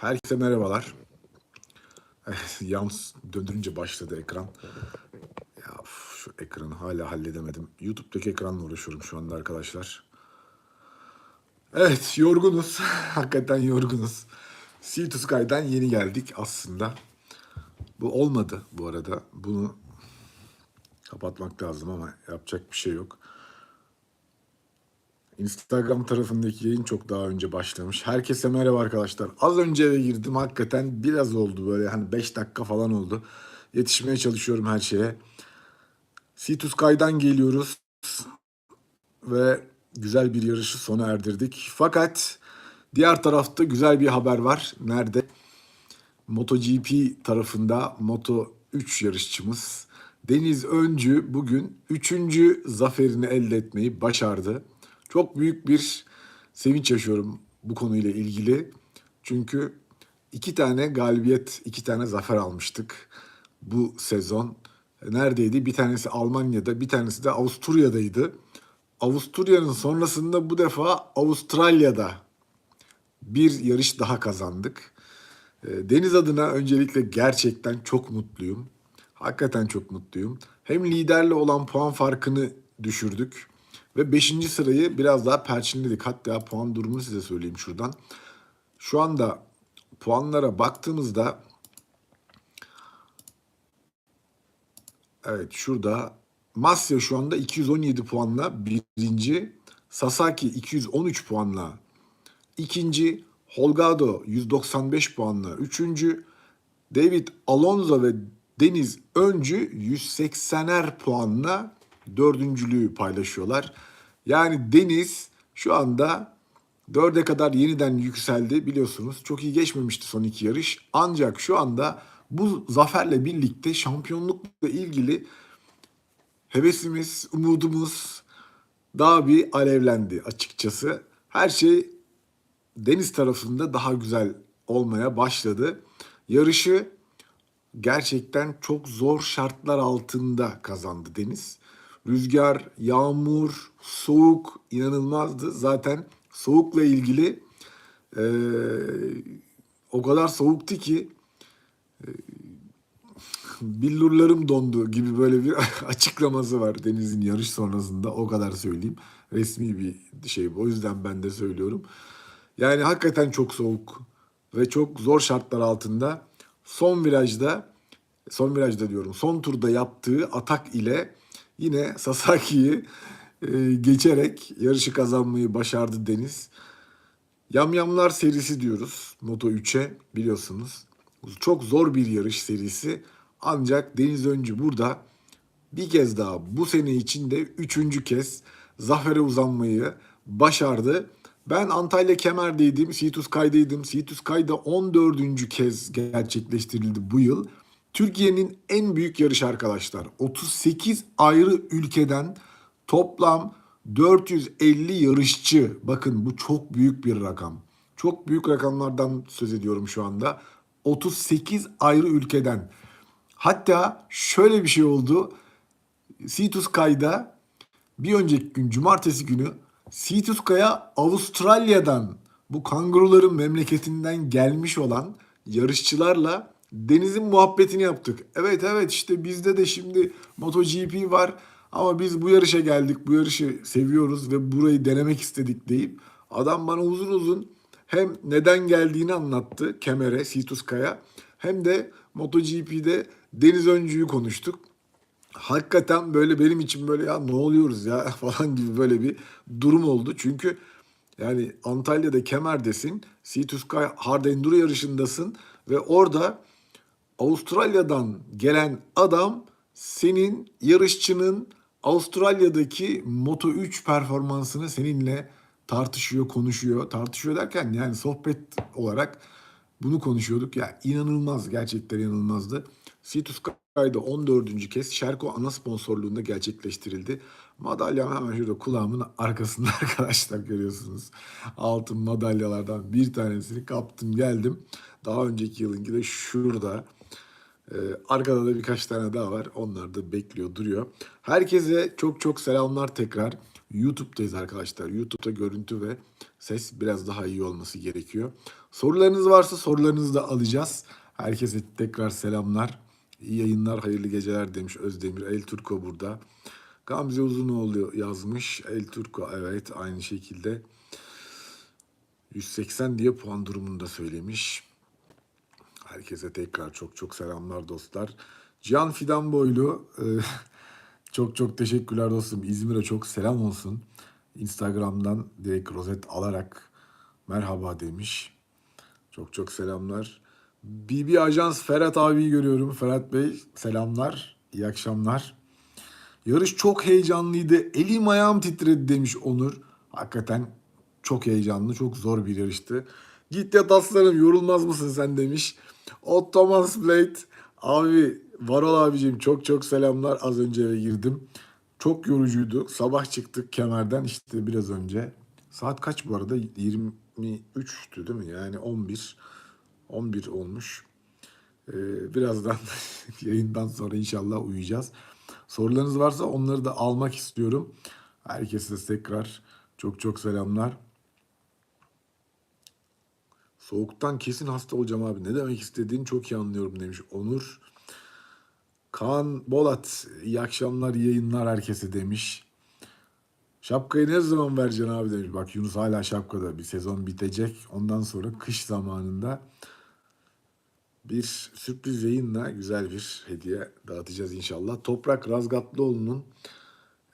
Herkese merhabalar. Yalnız döndürünce başladı ekran. Ya şu ekranı hala halledemedim. YouTube'daki ekranla uğraşıyorum şu anda arkadaşlar. Evet yorgunuz. Hakikaten yorgunuz. Sea to Sky'dan yeni geldik aslında. Bu olmadı bu arada. Bunu kapatmak lazım ama yapacak bir şey yok. Instagram tarafındaki yayın çok daha önce başlamış. Herkese merhaba arkadaşlar. Az önce eve girdim. Hakikaten biraz oldu böyle hani 5 dakika falan oldu. Yetişmeye çalışıyorum her şeye. Situs Kay'dan geliyoruz. Ve güzel bir yarışı sona erdirdik. Fakat diğer tarafta güzel bir haber var. Nerede? MotoGP tarafında Moto 3 yarışçımız Deniz Öncü bugün 3. zaferini elde etmeyi başardı. Çok büyük bir sevinç yaşıyorum bu konuyla ilgili. Çünkü iki tane galibiyet, iki tane zafer almıştık bu sezon. Neredeydi? Bir tanesi Almanya'da, bir tanesi de Avusturya'daydı. Avusturya'nın sonrasında bu defa Avustralya'da bir yarış daha kazandık. E, Deniz adına öncelikle gerçekten çok mutluyum. Hakikaten çok mutluyum. Hem liderle olan puan farkını düşürdük. Ve 5. sırayı biraz daha perçinledik. Hatta puan durumunu size söyleyeyim şuradan. Şu anda puanlara baktığımızda Evet şurada Masya şu anda 217 puanla birinci. Sasaki 213 puanla ikinci. Holgado 195 puanla üçüncü. David Alonso ve Deniz Öncü 180'er puanla dördüncülüğü paylaşıyorlar. Yani Deniz şu anda dörde kadar yeniden yükseldi biliyorsunuz. Çok iyi geçmemişti son iki yarış. Ancak şu anda bu zaferle birlikte şampiyonlukla ilgili hevesimiz, umudumuz daha bir alevlendi açıkçası. Her şey Deniz tarafında daha güzel olmaya başladı. Yarışı gerçekten çok zor şartlar altında kazandı Deniz. Rüzgar, yağmur, soğuk inanılmazdı. Zaten soğukla ilgili e, o kadar soğuktu ki e, billurlarım dondu gibi böyle bir açıklaması var Deniz'in yarış sonrasında. O kadar söyleyeyim. Resmi bir şey bu. O yüzden ben de söylüyorum. Yani hakikaten çok soğuk ve çok zor şartlar altında son virajda son virajda diyorum son turda yaptığı atak ile yine Sasaki'yi e, geçerek yarışı kazanmayı başardı Deniz. Yamyamlar serisi diyoruz Moto 3'e biliyorsunuz. Çok zor bir yarış serisi. Ancak Deniz Öncü burada bir kez daha bu sene içinde üçüncü kez zafere uzanmayı başardı. Ben Antalya Kemer'deydim, Situs Kay'daydım. Situs Kay'da 14. kez gerçekleştirildi bu yıl. Türkiye'nin en büyük yarışı arkadaşlar. 38 ayrı ülkeden toplam 450 yarışçı. Bakın bu çok büyük bir rakam. Çok büyük rakamlardan söz ediyorum şu anda. 38 ayrı ülkeden. Hatta şöyle bir şey oldu. Situs Kay'da bir önceki gün cumartesi günü Situska'ya Avustralya'dan bu kanguruların memleketinden gelmiş olan yarışçılarla denizin muhabbetini yaptık. Evet evet işte bizde de şimdi MotoGP var ama biz bu yarışa geldik. Bu yarışı seviyoruz ve burayı denemek istedik deyip adam bana uzun uzun hem neden geldiğini anlattı Kemer'e, Situska'ya hem de MotoGP'de Deniz Öncü'yü konuştuk hakikaten böyle benim için böyle ya ne oluyoruz ya falan gibi böyle bir durum oldu. Çünkü yani Antalya'da Kemer'desin, Sky Hard Enduro yarışındasın ve orada Avustralya'dan gelen adam senin yarışçının Avustralya'daki Moto 3 performansını seninle tartışıyor, konuşuyor. Tartışıyor derken yani sohbet olarak bunu konuşuyorduk. Ya inanılmaz, gerçekten inanılmazdı. Situs Sky'da 14. kez Şerko ana sponsorluğunda gerçekleştirildi. Madalyam hemen şurada kulağımın arkasında arkadaşlar görüyorsunuz. Altın madalyalardan bir tanesini kaptım geldim. Daha önceki yılınki de şurada. Ee, arkada da birkaç tane daha var. Onlar da bekliyor, duruyor. Herkese çok çok selamlar tekrar. YouTube'dayız arkadaşlar. YouTube'da görüntü ve ses biraz daha iyi olması gerekiyor. Sorularınız varsa sorularınızı da alacağız. Herkese tekrar selamlar. İyi yayınlar, hayırlı geceler demiş Özdemir. El Turko burada. Gamze Uzunoğlu yazmış. El Turko evet aynı şekilde. 180 diye puan durumunu da söylemiş. Herkese tekrar çok çok selamlar dostlar. Cihan Fidan Boylu e, çok çok teşekkürler dostum. İzmir'e çok selam olsun. Instagram'dan direkt rozet alarak merhaba demiş. Çok çok selamlar. BB Ajans Ferhat abiyi görüyorum. Ferhat Bey selamlar. İyi akşamlar. Yarış çok heyecanlıydı. Elim ayağım titredi demiş Onur. Hakikaten çok heyecanlı, çok zor bir yarıştı. Git yat aslanım yorulmaz mısın sen demiş. O Thomas Blade. Abi Varol abicim çok çok selamlar. Az önce eve girdim. Çok yorucuydu. Sabah çıktık kemerden işte biraz önce. Saat kaç bu arada? 23'tü değil mi? Yani 11. 11 olmuş. Ee, birazdan yayından sonra inşallah uyuyacağız. Sorularınız varsa onları da almak istiyorum. Herkese tekrar çok çok selamlar. Soğuktan kesin hasta olacağım abi. Ne demek istediğini çok iyi anlıyorum demiş Onur. Kaan Bolat iyi akşamlar iyi yayınlar herkese demiş. Şapkayı ne zaman vereceksin abi demiş. Bak Yunus hala şapkada bir sezon bitecek. Ondan sonra kış zamanında bir sürpriz yayınla güzel bir hediye dağıtacağız inşallah. Toprak Razgatlıoğlu'nun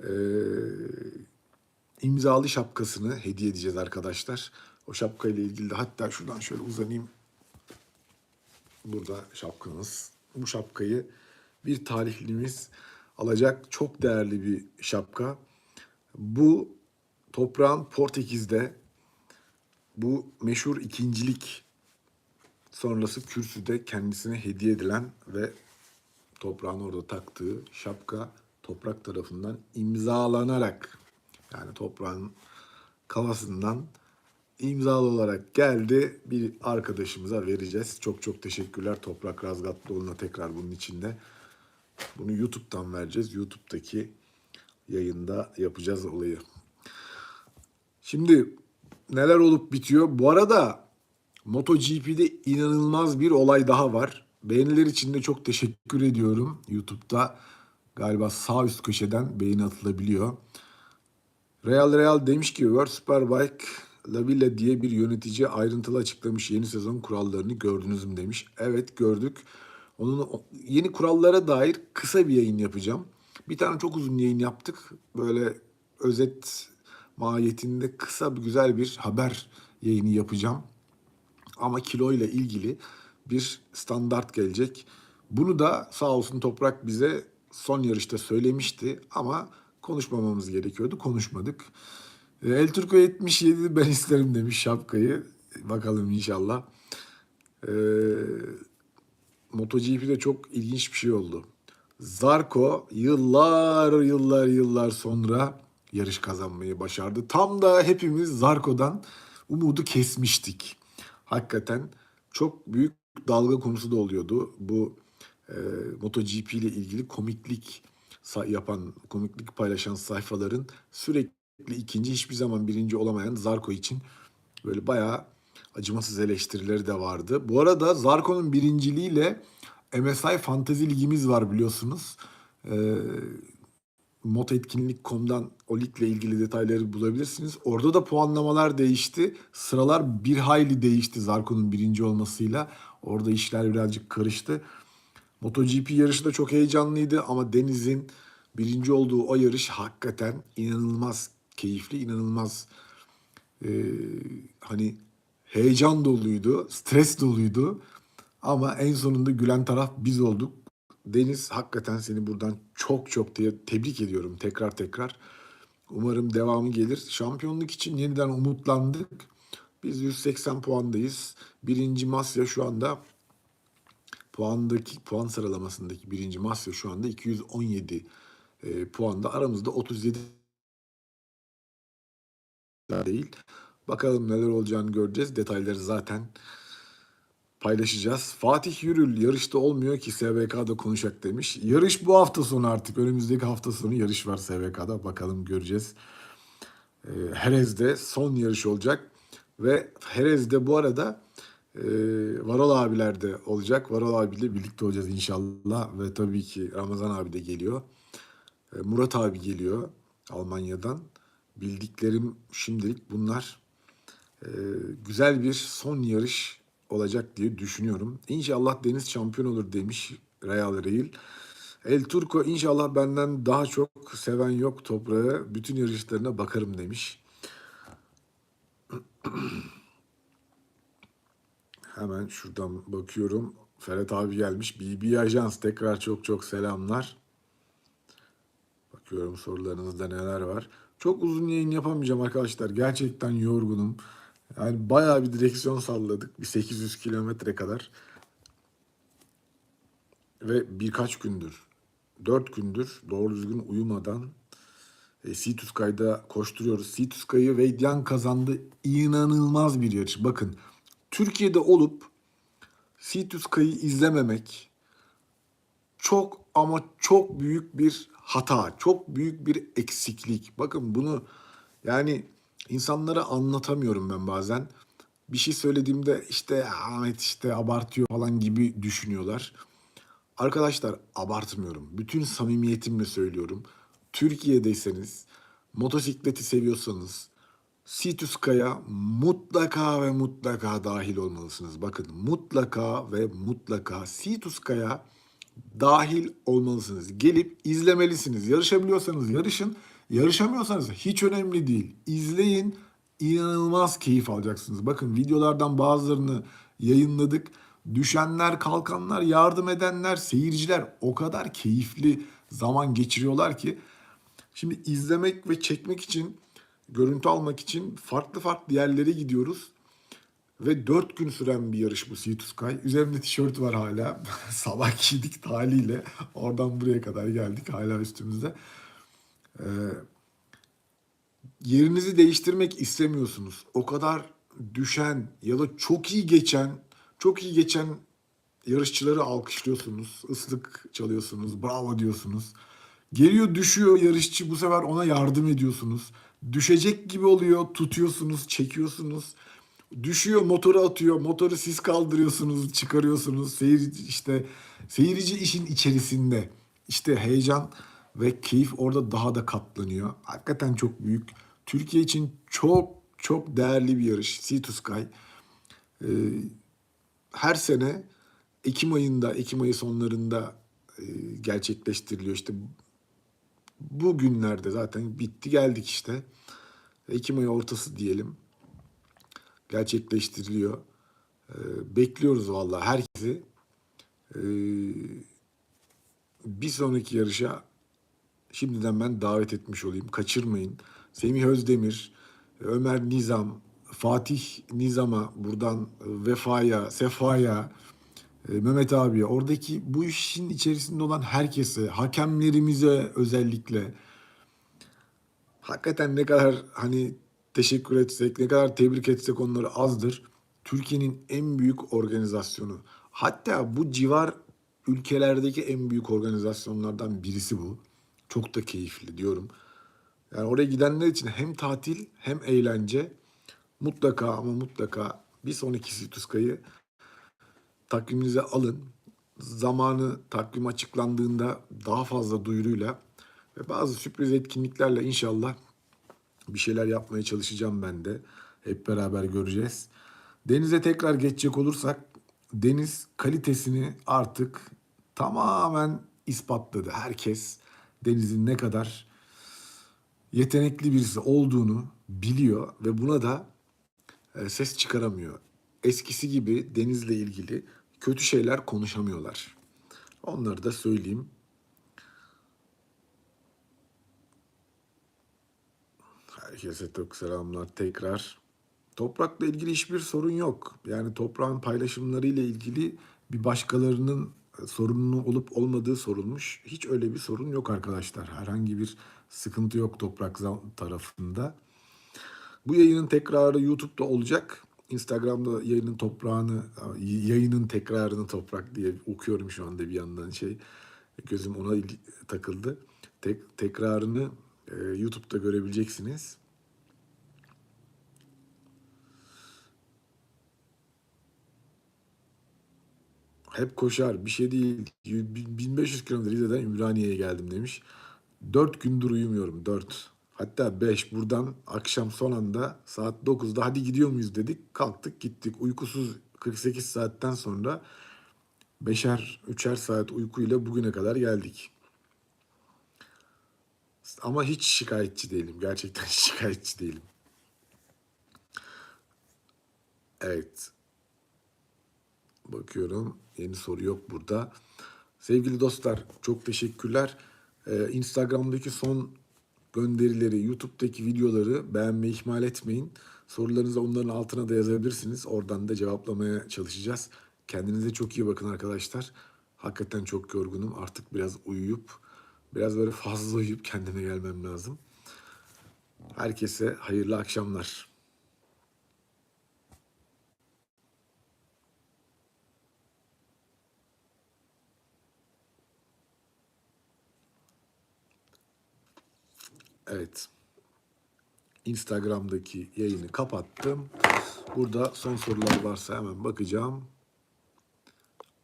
eee imzalı şapkasını hediye edeceğiz arkadaşlar. O şapkayla ilgili de hatta şuradan şöyle uzanayım. Burada şapkamız. Bu şapkayı bir talihlimiz alacak. Çok değerli bir şapka. Bu toprağın Portekiz'de bu meşhur ikincilik sonrası kürsüde kendisine hediye edilen ve toprağın orada taktığı şapka toprak tarafından imzalanarak yani toprağın kafasından imzalı olarak geldi. Bir arkadaşımıza vereceğiz. Çok çok teşekkürler Toprak Razgatlıoğlu'na tekrar bunun içinde. Bunu YouTube'dan vereceğiz. YouTube'daki yayında yapacağız olayı. Şimdi neler olup bitiyor? Bu arada MotoGP'de inanılmaz bir olay daha var. Beğeniler için de çok teşekkür ediyorum. YouTube'da galiba sağ üst köşeden beğeni atılabiliyor. Real Real demiş ki World Superbike La Villa diye bir yönetici ayrıntılı açıklamış yeni sezon kurallarını gördünüz mü demiş. Evet gördük. Onun yeni kurallara dair kısa bir yayın yapacağım. Bir tane çok uzun yayın yaptık. Böyle özet mahiyetinde kısa bir güzel bir haber yayını yapacağım. Ama kilo ile ilgili bir standart gelecek. Bunu da sağ olsun Toprak bize son yarışta söylemişti ama konuşmamamız gerekiyordu. Konuşmadık. E, El Turco 77 ben isterim demiş şapkayı. Bakalım inşallah. Ee, MotoGP'de çok ilginç bir şey oldu. Zarko yıllar yıllar yıllar sonra yarış kazanmayı başardı. Tam da hepimiz Zarko'dan umudu kesmiştik. Hakikaten çok büyük dalga konusu da oluyordu. Bu e, MotoGP ile ilgili komiklik yapan, komiklik paylaşan sayfaların sürekli ikinci hiçbir zaman birinci olamayan Zarko için böyle bayağı acımasız eleştirileri de vardı. Bu arada Zarko'nun birinciliğiyle MSI Fantasy Ligimiz var biliyorsunuz. Ee, motoetkinlik.com'dan o ligle ilgili detayları bulabilirsiniz. Orada da puanlamalar değişti. Sıralar bir hayli değişti Zarko'nun birinci olmasıyla. Orada işler birazcık karıştı. MotoGP yarışı da çok heyecanlıydı ama Deniz'in birinci olduğu o yarış hakikaten inanılmaz keyifli, inanılmaz e, hani heyecan doluydu, stres doluydu. Ama en sonunda gülen taraf biz olduk. Deniz hakikaten seni buradan çok çok te- tebrik ediyorum tekrar tekrar. Umarım devamı gelir. Şampiyonluk için yeniden umutlandık. Biz 180 puandayız. Birinci Masya şu anda puandaki puan sıralamasındaki birinci Masya şu anda 217 e, puanda. Aramızda 37 değil. Bakalım neler olacağını göreceğiz. Detayları zaten paylaşacağız. Fatih Yürül yarışta olmuyor ki SVK'da konuşacak demiş. Yarış bu hafta sonu artık. Önümüzdeki hafta sonu yarış var SVK'da. Bakalım göreceğiz. Ee, Herez'de son yarış olacak. Ve Herez'de bu arada e, Varol abiler de olacak. Varol abiyle birlikte olacağız inşallah. Ve tabii ki Ramazan abi de geliyor. E, Murat abi geliyor Almanya'dan. Bildiklerim şimdilik bunlar. E, güzel bir son yarış olacak diye düşünüyorum. İnşallah Deniz şampiyon olur demiş Real Real. El Turco inşallah benden daha çok seven yok toprağı. Bütün yarışlarına bakarım demiş. Hemen şuradan bakıyorum. Ferhat abi gelmiş. BB Ajans tekrar çok çok selamlar. Bakıyorum sorularınızda neler var. Çok uzun yayın yapamayacağım arkadaşlar. Gerçekten yorgunum. Yani bayağı bir direksiyon salladık. Bir 800 kilometre kadar. Ve birkaç gündür, 4 gündür doğru düzgün uyumadan e, Situskay'da koşturuyoruz. Situskay'ı Veydyan kazandı. İnanılmaz bir yarış. Bakın Türkiye'de olup Situskay'ı izlememek çok ama çok büyük bir hata, çok büyük bir eksiklik. Bakın bunu yani insanlara anlatamıyorum ben bazen. Bir şey söylediğimde işte Ahmet işte abartıyor falan gibi düşünüyorlar. Arkadaşlar abartmıyorum. Bütün samimiyetimle söylüyorum. Türkiye'deyseniz, motosikleti seviyorsanız, Situskaya mutlaka ve mutlaka dahil olmalısınız. Bakın mutlaka ve mutlaka Situskaya dahil olmalısınız. Gelip izlemelisiniz. Yarışabiliyorsanız yarışın. Yarışamıyorsanız hiç önemli değil. İzleyin. İnanılmaz keyif alacaksınız. Bakın videolardan bazılarını yayınladık. Düşenler, kalkanlar, yardım edenler, seyirciler o kadar keyifli zaman geçiriyorlar ki. Şimdi izlemek ve çekmek için, görüntü almak için farklı farklı yerlere gidiyoruz. Ve 4 gün süren bir yarış bu Sea to Sky. Üzerimde tişört var hala. Sabah giydik haliyle. Oradan buraya kadar geldik hala üstümüzde. Ee, yerinizi değiştirmek istemiyorsunuz. O kadar düşen ya da çok iyi geçen, çok iyi geçen yarışçıları alkışlıyorsunuz. ıslık çalıyorsunuz. Bravo diyorsunuz. Geliyor düşüyor yarışçı bu sefer ona yardım ediyorsunuz. Düşecek gibi oluyor tutuyorsunuz çekiyorsunuz. Düşüyor motoru atıyor motoru siz kaldırıyorsunuz çıkarıyorsunuz. Seyirci işte seyirci işin içerisinde. İşte heyecan ve keyif orada daha da katlanıyor. Hakikaten çok büyük. Türkiye için çok çok değerli bir yarış. Sea to Sky. Ee, her sene Ekim ayında, Ekim ayı sonlarında e, gerçekleştiriliyor. İşte bu günlerde zaten bitti geldik işte. Ekim ayı ortası diyelim. Gerçekleştiriliyor. Ee, bekliyoruz vallahi herkesi. Ee, bir sonraki yarışa şimdiden ben davet etmiş olayım. Kaçırmayın. Semih Özdemir, Ömer Nizam, Fatih Nizam'a buradan Vefa'ya, Sefa'ya, e, Mehmet abiye, oradaki bu işin içerisinde olan herkese, hakemlerimize özellikle hakikaten ne kadar hani teşekkür etsek, ne kadar tebrik etsek onları azdır. Türkiye'nin en büyük organizasyonu. Hatta bu civar ülkelerdeki en büyük organizasyonlardan birisi bu. Çok da keyifli diyorum. Yani oraya gidenler için hem tatil hem eğlence mutlaka ama mutlaka bir sonraki Situska'yı takviminize alın. Zamanı takvim açıklandığında daha fazla duyuruyla ve bazı sürpriz etkinliklerle inşallah bir şeyler yapmaya çalışacağım ben de. Hep beraber göreceğiz. Denize tekrar geçecek olursak deniz kalitesini artık tamamen ispatladı. Herkes denizin ne kadar yetenekli birisi olduğunu biliyor ve buna da e, ses çıkaramıyor. Eskisi gibi denizle ilgili kötü şeyler konuşamıyorlar. Onları da söyleyeyim. Herkese çok selamlar tekrar. Toprakla ilgili hiçbir sorun yok. Yani toprağın paylaşımları ile ilgili bir başkalarının sorunlu olup olmadığı sorulmuş. Hiç öyle bir sorun yok arkadaşlar. Herhangi bir sıkıntı yok toprak tarafında. Bu yayının tekrarı YouTube'da olacak. Instagram'da yayının toprağını, yayının tekrarını toprak diye okuyorum şu anda bir yandan şey. Gözüm ona takıldı. Tek, tekrarını e, YouTube'da görebileceksiniz. Hep koşar bir şey değil. 1500 kilometre Rize'den Ümraniye'ye geldim demiş. 4 gündür uyumuyorum 4. Hatta 5 buradan akşam son anda saat 9'da hadi gidiyor muyuz dedik. Kalktık gittik. Uykusuz 48 saatten sonra 5'er 3'er saat uykuyla bugüne kadar geldik. Ama hiç şikayetçi değilim. Gerçekten şikayetçi değilim. Evet. Bakıyorum. Yeni soru yok burada. Sevgili dostlar çok teşekkürler. Ee, Instagram'daki son gönderileri, YouTube'daki videoları beğenmeyi ihmal etmeyin. Sorularınızı onların altına da yazabilirsiniz. Oradan da cevaplamaya çalışacağız. Kendinize çok iyi bakın arkadaşlar. Hakikaten çok yorgunum. Artık biraz uyuyup, biraz böyle fazla uyuyup kendime gelmem lazım. Herkese hayırlı akşamlar. Evet. Instagram'daki yayını kapattım. Burada son sorular varsa hemen bakacağım.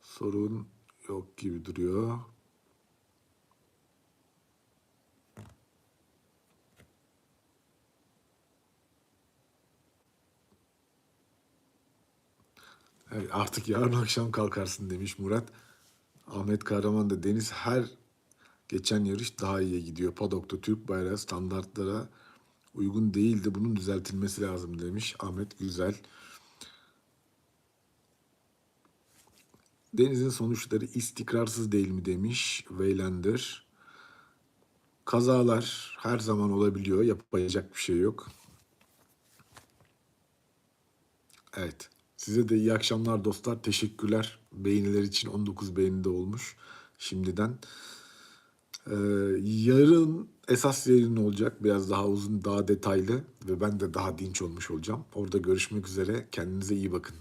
Sorun yok gibi duruyor. Evet, artık yarın akşam kalkarsın demiş Murat. Ahmet Kahraman da Deniz her geçen yarış daha iyiye gidiyor. Padok'ta Türk bayrağı standartlara uygun değildi. Bunun düzeltilmesi lazım demiş Ahmet Güzel. Deniz'in sonuçları istikrarsız değil mi demiş Weylander. Kazalar her zaman olabiliyor. Yapacak bir şey yok. Evet. Size de iyi akşamlar dostlar. Teşekkürler. Beğeniler için 19 beğeni de olmuş şimdiden. Ee, yarın esas yayın olacak. Biraz daha uzun, daha detaylı ve ben de daha dinç olmuş olacağım. Orada görüşmek üzere. Kendinize iyi bakın.